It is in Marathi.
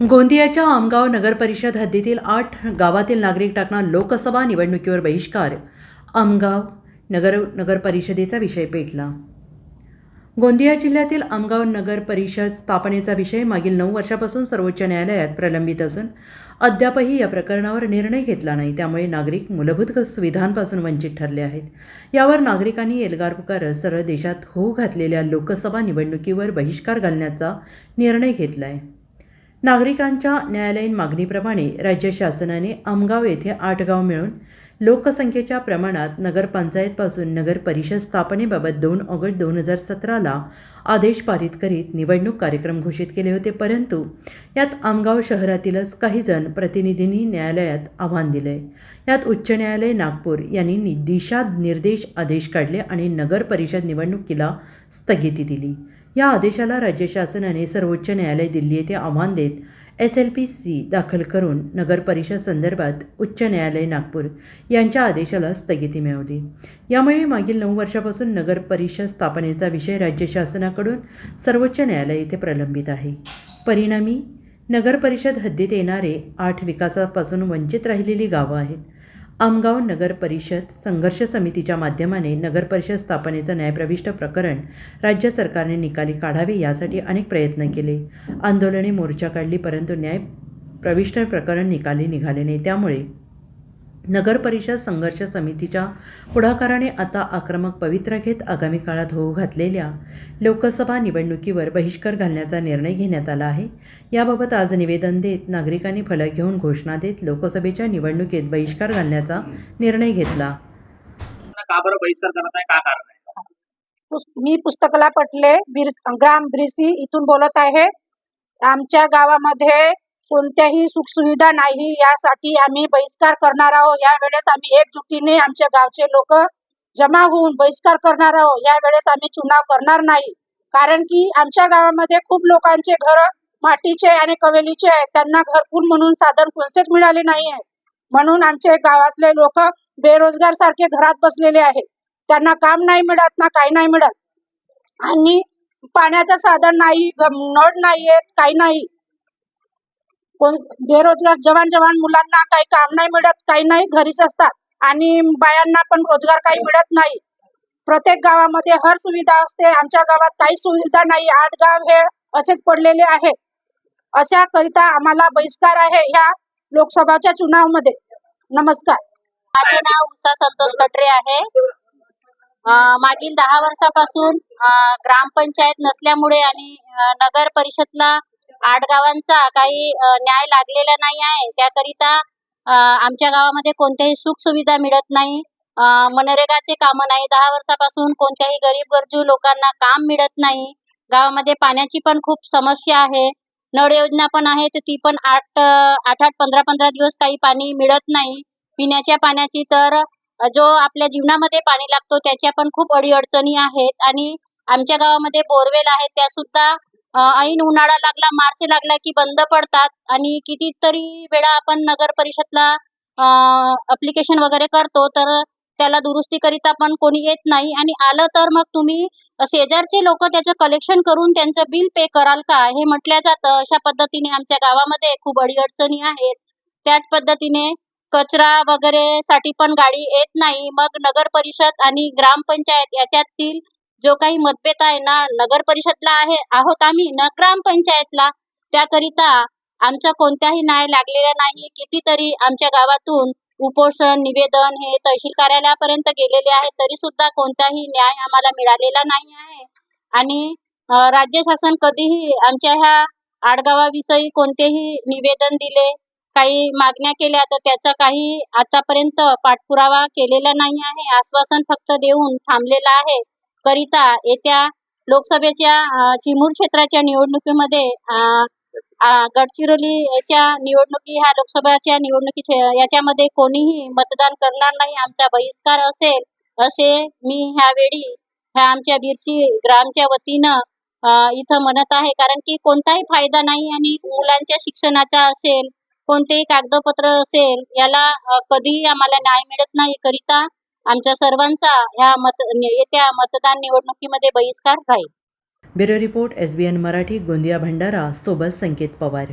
गोंदियाच्या आमगाव नगरपरिषद हद्दीतील आठ गावातील नागरिक टाकणार लोकसभा निवडणुकीवर बहिष्कार. आमगाव नगर नगरपरिषदेचा विषय पेटला. गोंदिया जिल्ह्यातील आमगाव नगर परिषद स्थापनेचा विषय मागील नऊ वर्षापासून सर्वोच्च न्यायालयात प्रलंबित असून अद्यापही या प्रकरणावर निर्णय घेतला नाही. त्यामुळे नागरिक मूलभूत सुविधांपासून वंचित ठरले आहेत. यावर नागरिकांनी एल्गार पुकारत सरळ देशात होऊ घातलेल्या लोकसभा निवडणुकीवर बहिष्कार घालण्याचा निर्णय घेतला आहे नागरिकांच्या न्यायालयीन मागणीप्रमाणे राज्य शासनाने आमगाव येथे आठ गाव मिळून लोकसंख्येच्या प्रमाणात नगरपंचायतपासून नगर परिषद स्थापनेबाबत दोन ऑगस्ट दोन हजार सतराला आदेश पारित करीत निवडणूक कार्यक्रम घोषित केले होते परंतु यात आमगाव शहरातीलच काही जण प्रतिनिधींनी न्यायालयात आव्हान दिले. यात उच्च न्यायालय नागपूर यांनी नि- दिशा निर्देश आदेश काढले आणि नगर परिषद निवडणुकीला स्थगिती दिली. या आदेशाला राज्य शासनाने सर्वोच्च न्यायालय दिल्ली येथे आव्हान देत एस एल पी सी दाखल करून नगर परिषद संदर्भात उच्च न्यायालय नागपूर यांच्या आदेशाला स्थगिती मिळवली यामुळे मागील नऊ वर्षापासून नगर परिषद स्थापनेचा विषय राज्य शासनाकडून सर्वोच्च न्यायालय येथे प्रलंबित आहे. परिणामी नगर परिषद हद्दीत येणारे आठ विकासापासून वंचित राहिलेली गावं आहेत. आमगाव नगर परिषद संघर्ष समितीच्या माध्यमाने नगर परिषद स्थापनेचं न्यायप्रविष्ट प्रकरण राज्य सरकारने निकाली काढावे यासाठी अनेक प्रयत्न केले. आंदोलने मोर्चा काढली परंतु न्याय प्रविष्ट प्रकरण निकाली निघाले नाही. त्यामुळे नगर परिषद संघर्ष समितीच्या पुढाकाराने आता आक्रमक पवित्रा घेत आगामी काळात होऊ घातलेल्या लोकसभा निवडणुकीवर बहिष्कार घालण्याचा निर्णय घेण्यात आला आहे. याबाबत आज निवेदन देत नागरिकांनी फलक घेऊन घोषणा देत लोकसभेच्या निवडणुकीत बहिष्कार घालण्याचा निर्णय घेतला. का बरं बहिष्कार करत आहे? का कारण आहे? पुस- मी पुस्तकला पटले बिर ग्राम ब्रिसी इथून बोलत आहे. आमच्या गावामध्ये कोणत्याही सुखसुविधा नाही. यासाठी आम्ही बहिष्कार करणार आहोत. यावेळेस आम्ही एकजुटीने आमच्या गावचे लोक जमा होऊन बहिष्कार करणार आहोत. यावेळेस आम्ही चुनाव करणार नाही. कारण की आमच्या गावामध्ये खूप लोकांचे घर मातीचे आणि कवेलीचे आहेत. त्यांना घरकुल म्हणून साधन कोणतेच मिळाले नाही आहे म्हणून आमचे गावातले लोक बेरोजगार सारखे घरात बसलेले आहेत. त्यांना काम नाही मिळत ना काही नाही मिळत. आणि पाण्याचं साधन नाही नळ नाही आहेत काही नाही. कोण बेरोजगार जवान जवान मुलांना काही काम नाही मिळत काही नाही घरीच असतात. आणि बायांना पण रोजगार काही मिळत नाही. प्रत्येक गावामध्ये हर सुविधा असते. आमच्या गावात काही सुविधा नाही. आठ गाव हे असेच पडलेले आहे. अशा करिता आम्हाला बहिष्कार आहे ह्या लोकसभाच्या चुनावमध्ये. नमस्कार. माझे नाव उषा संतोष कटरे आहे. मागील दहा वर्षापासून ग्रामपंचायत नसल्यामुळे आणि नगर परिषदला आठ गावांचा काही न्याय लागलेला नाही आहे. त्याकरिता आमच्या गावामध्ये कोणत्याही सुख सुविधा मिळत नाही. मनरेगाचे कामं नाही. दहा वर्षापासून कोणत्याही गरीब गरजू लोकांना काम मिळत नाही. गावामध्ये पाण्याची पण खूप समस्या आहे. नळ योजना पण आहे तर ती पण आठ आठ आठ पंधरा पंधरा दिवस काही पाणी मिळत नाही. पिण्याच्या पाण्याची तर जो आपल्या जीवनामध्ये पाणी लागतो त्याच्या पण खूप अडीअडचणी आहेत. आणि आमच्या गावामध्ये बोरवेल आहेत. त्या सुद्धा ऐन उन्हाळा लागला मार्च लागला की बंद पडतात आणि कितीतरी वेळा आपण नगर परिषदला अप्लिकेशन वगैरे करतो तर त्याला दुरुस्ती करिता पण कोणी येत नाही. आणि आलं तर मग तुम्ही शेजारचे लोक त्याचं कलेक्शन करून त्यांचं बिल पे कराल का? हे म्हटलं जातं. अशा पद्धतीने आमच्या गावामध्ये खूप अडीअडचणी आहेत. त्याच पद्धतीने कचरा वगैरे साठी पण गाडी येत नाही. मग नगर परिषद आणि ग्रामपंचायत याच्यातील जो काही मतभेद आहे ना नगर परिषदला आहे आहोत आम्ही न ग्रामपंचायतला त्याकरिता आमचा कोणत्याही न्याय लागलेला नाही कितीतरी आमच्या गावातून उपोषण निवेदन हे तहसील कार्यालयापर्यंत गेलेले आहे तरी सुद्धा कोणताही न्याय आम्हाला मिळालेला नाही आहे. आणि राज्य शासन कधीही आमच्या ह्या आडगावाविषयी कोणतेही निवेदन दिले काही मागण्या केल्या तर त्याचा काही आतापर्यंत पाठपुरावा केलेला नाही आहे. आश्वासन फक्त देऊन थांबलेलं आहे. करिता येत्या लोकसभेच्या चिमूर क्षेत्राच्या निवडणुकीमध्ये गडचिरोली याच्या निवडणुकी ह्या लोकसभेच्या निवडणुकी याच्यामध्ये कोणीही मतदान करणार नाही आमचा बहिष्कार असेल असे मी ह्यावेळी ह्या आमच्या बिरशी ग्रामच्या वतीनं इथं म्हणत आहे. कारण की कोणताही फायदा नाही आणि मुलांच्या शिक्षणाचा असेल कोणतेही कागदपत्र असेल याला कधीही आम्हाला न्याय मिळत नाही. करिता आमच्या सर्वांचा ह्या मत येत्या मतदान निवडणुकीमध्ये बहिष्कार राहील. Bureau report S B N Marathi Gondia Bhandara सोबत संकेत पवार.